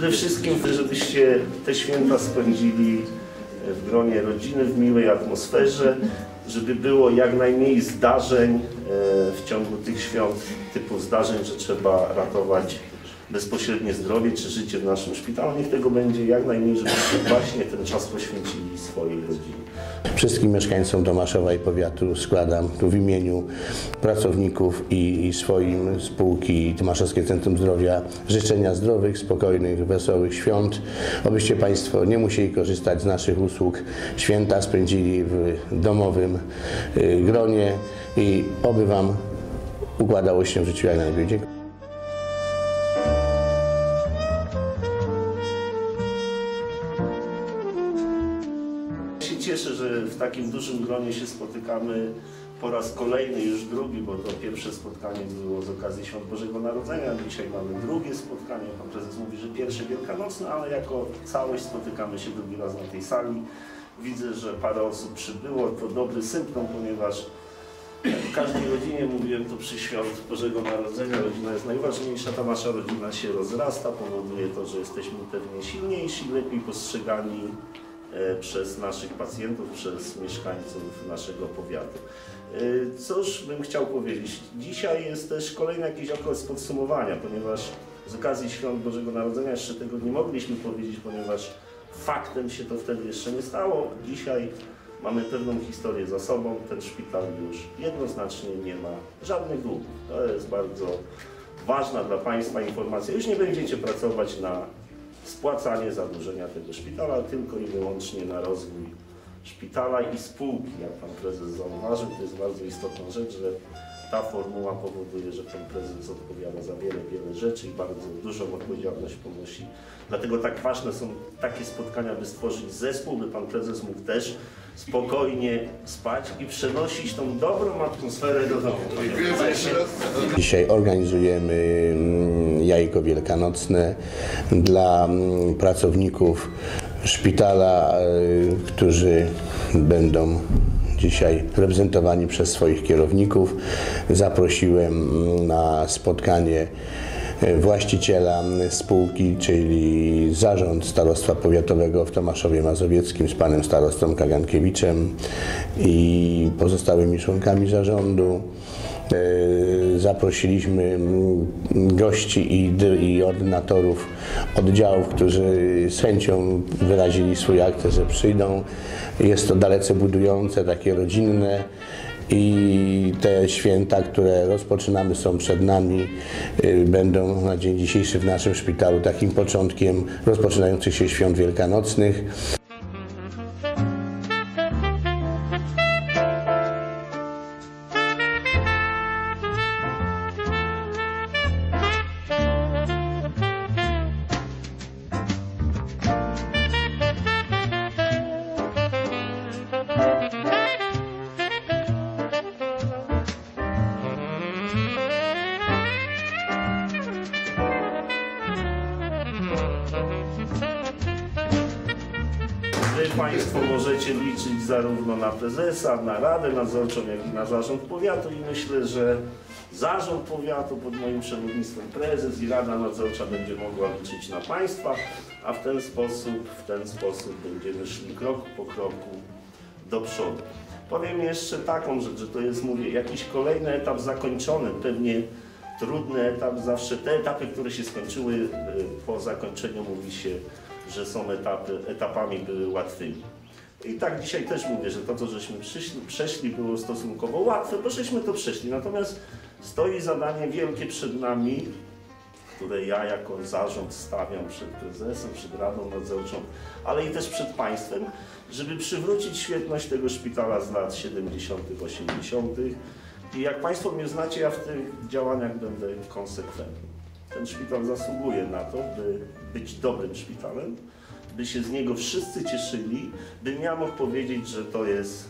Przede wszystkim, żebyście te święta spędzili w gronie rodziny, w miłej atmosferze, żeby było jak najmniej zdarzeń e, w ciągu tych świąt, typu zdarzeń, że trzeba ratować bezpośrednie zdrowie czy życie w naszym szpitalu. Niech tego będzie jak najmniej, żebyście właśnie ten czas poświęcili swojej rodzinie. Wszystkim mieszkańcom Tomaszowa i powiatu składam tu w imieniu pracowników i, i swoim spółki Tomaszowskie Centrum Zdrowia życzenia zdrowych, spokojnych, wesołych świąt. Obyście Państwo nie musieli korzystać z naszych usług. Święta spędzili w domowym y, gronie i oby Wam układało się w życiu jak najlepiej. Dziękuję. Cieszę, że w takim dużym gronie się spotykamy po raz kolejny, już drugi, bo to pierwsze spotkanie było z okazji Świąt Bożego Narodzenia. Dzisiaj mamy drugie spotkanie. Pan prezes mówi, że pierwsze wielkanocne, ale jako całość spotykamy się drugi raz na tej sali. Widzę, że parę osób przybyło. To dobry symptom, ponieważ w każdej rodzinie, mówiłem to przy świąt Bożego Narodzenia, rodzina jest najważniejsza, ta nasza rodzina się rozrasta, powoduje to, że jesteśmy pewnie silniejsi, lepiej postrzegani przez naszych pacjentów, przez mieszkańców naszego powiatu. E, Cóż bym chciał powiedzieć? Dzisiaj jest też kolejny jakiś okres podsumowania, ponieważ z okazji Świąt Bożego Narodzenia jeszcze tego nie mogliśmy powiedzieć, ponieważ faktem się to wtedy jeszcze nie stało. Dzisiaj mamy pewną historię za sobą. Ten szpital już jednoznacznie nie ma żadnych długów. To jest bardzo ważna dla Państwa informacja. Już nie będziecie pracować na spłacanie zadłużenia tego szpitala, tylko i wyłącznie na rozwój szpitala i spółki. Jak Pan Prezes zauważył, to jest bardzo istotna rzecz, że ta formuła powoduje, że Pan Prezes odpowiada za wiele, wiele rzeczy i bardzo dużą odpowiedzialność ponosi. Dlatego tak ważne są takie spotkania, by stworzyć zespół, by Pan Prezes mógł też spokojnie spać i przenosić tą dobrą atmosferę do domu. Dzisiaj organizujemy mm, jajko wielkanocne dla mm, pracowników szpitala, y, którzy będą dzisiaj reprezentowani przez swoich kierowników. Zaprosiłem mm, na spotkanie właściciela mm, spółki, czyli zarząd Starostwa Powiatowego w Tomaszowie Mazowieckim z panem starostą Kagankiewiczem i pozostałymi członkami zarządu. E, Zaprosiliśmy gości i, i ordynatorów oddziałów, którzy z chęcią wyrazili swój akt, że przyjdą. Jest to dalece budujące, takie rodzinne i te święta, które rozpoczynamy są przed nami, y, będą na dzień dzisiejszy w naszym szpitalu takim początkiem rozpoczynających się świąt wielkanocnych. Wy Państwo możecie liczyć zarówno na prezesa, na Radę Nadzorczą, jak i na zarząd powiatu i myślę, że zarząd powiatu pod moim przewodnictwem prezes i Rada Nadzorcza będzie mogła liczyć na Państwa, a w ten sposób, w ten sposób będziemy szli krok po kroku do przodu. Powiem jeszcze taką rzecz, że to jest, mówię, jakiś kolejny etap zakończony, pewnie trudny etap, zawsze te etapy, które się skończyły y, po zakończeniu mówi się, że są etapy, etapami były łatwymi. I tak dzisiaj też mówię, że to, co żeśmy przyszli, przeszli, było stosunkowo łatwe, bo żeśmy to przeszli. Natomiast stoi zadanie wielkie przed nami, które ja jako zarząd stawiam przed prezesem, przed Radą Nadzorczą, ale i też przed państwem, żeby przywrócić świetność tego szpitala z lat 70., 80. I jak Państwo mnie znacie, ja w tych działaniach będę konsekwentny. Ten szpital zasługuje na to, by być dobrym szpitalem, by się z niego wszyscy cieszyli, bym ja mógł powiedzieć, że to jest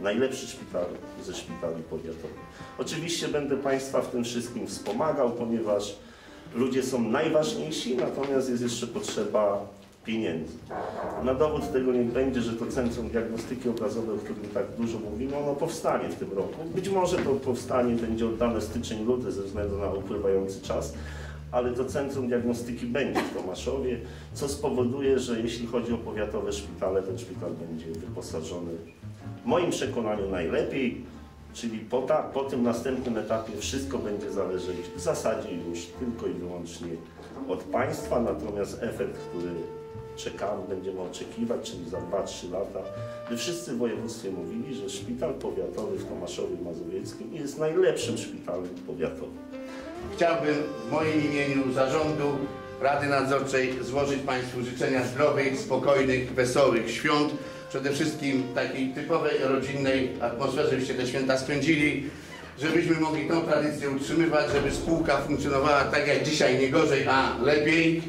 najlepszy szpital ze szpitali powiatowych. Oczywiście będę Państwa w tym wszystkim wspomagał, ponieważ ludzie są najważniejsi, natomiast jest jeszcze potrzeba pieniędzy. Na dowód tego niech będzie, że to Centrum Diagnostyki Obrazowej, o którym tak dużo mówimy, ono powstanie w tym roku. Być może to powstanie będzie oddane styczeń, luty ze względu na upływający czas, ale to Centrum Diagnostyki będzie w Tomaszowie, co spowoduje, że jeśli chodzi o powiatowe szpitale, ten szpital będzie wyposażony w moim przekonaniu najlepiej, czyli po, ta, po tym następnym etapie wszystko będzie zależeć w zasadzie już tylko i wyłącznie od państwa, natomiast efekt, który czekamy, będziemy oczekiwać, czyli za 2-3 lata, by wszyscy w województwie mówili, że szpital powiatowy w Tomaszowie Mazowieckim jest najlepszym szpitalem powiatowym. Chciałbym w moim imieniu zarządu Rady Nadzorczej złożyć Państwu życzenia zdrowych, spokojnych, wesołych świąt. Przede wszystkim takiej typowej rodzinnej atmosferze, żebyście te święta spędzili, żebyśmy mogli tą tradycję utrzymywać, żeby spółka funkcjonowała tak jak dzisiaj, nie gorzej, a lepiej.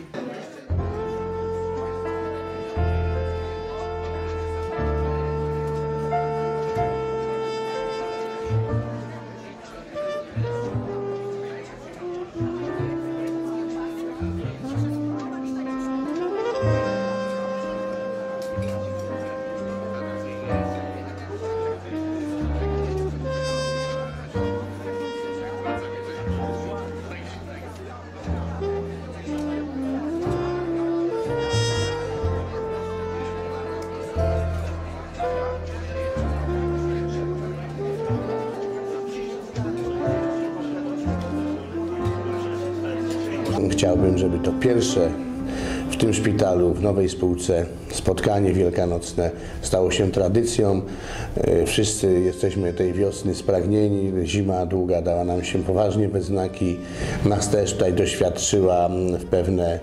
Chciałbym, żeby to pierwsze w tym szpitalu, w nowej spółce spotkanie wielkanocne stało się tradycją. E, Wszyscy jesteśmy tej wiosny spragnieni. Zima długa dała nam się poważnie we znaki. Nas też tutaj doświadczyła mm, w pewne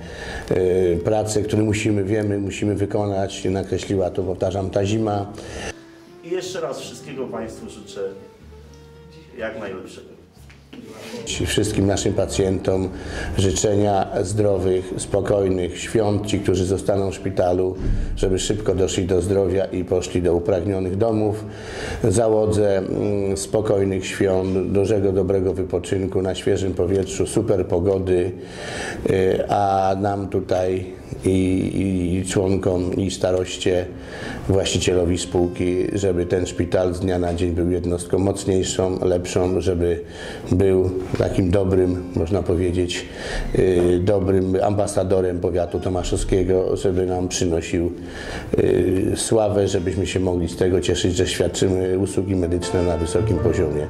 e, prace, które musimy, wiemy, musimy wykonać. Nakreśliła to, powtarzam, ta zima. I jeszcze raz wszystkiego Państwu życzę jak najlepszego. Wszystkim naszym pacjentom życzenia zdrowych, spokojnych świąt, ci, którzy zostaną w szpitalu, żeby szybko doszli do zdrowia i poszli do upragnionych domów. Załodze mm, spokojnych świąt, dużego, dobrego wypoczynku na świeżym powietrzu, super pogody, y, a nam tutaj i, i, i członkom i staroście, właścicielowi spółki, żeby ten szpital z dnia na dzień był jednostką mocniejszą, lepszą, żeby był takim dobrym, można powiedzieć, y, dobrym ambasadorem powiatu tomaszowskiego, żeby nam przynosił y, sławę, żebyśmy się mogli z tego cieszyć, że świadczymy usługi medyczne na wysokim poziomie.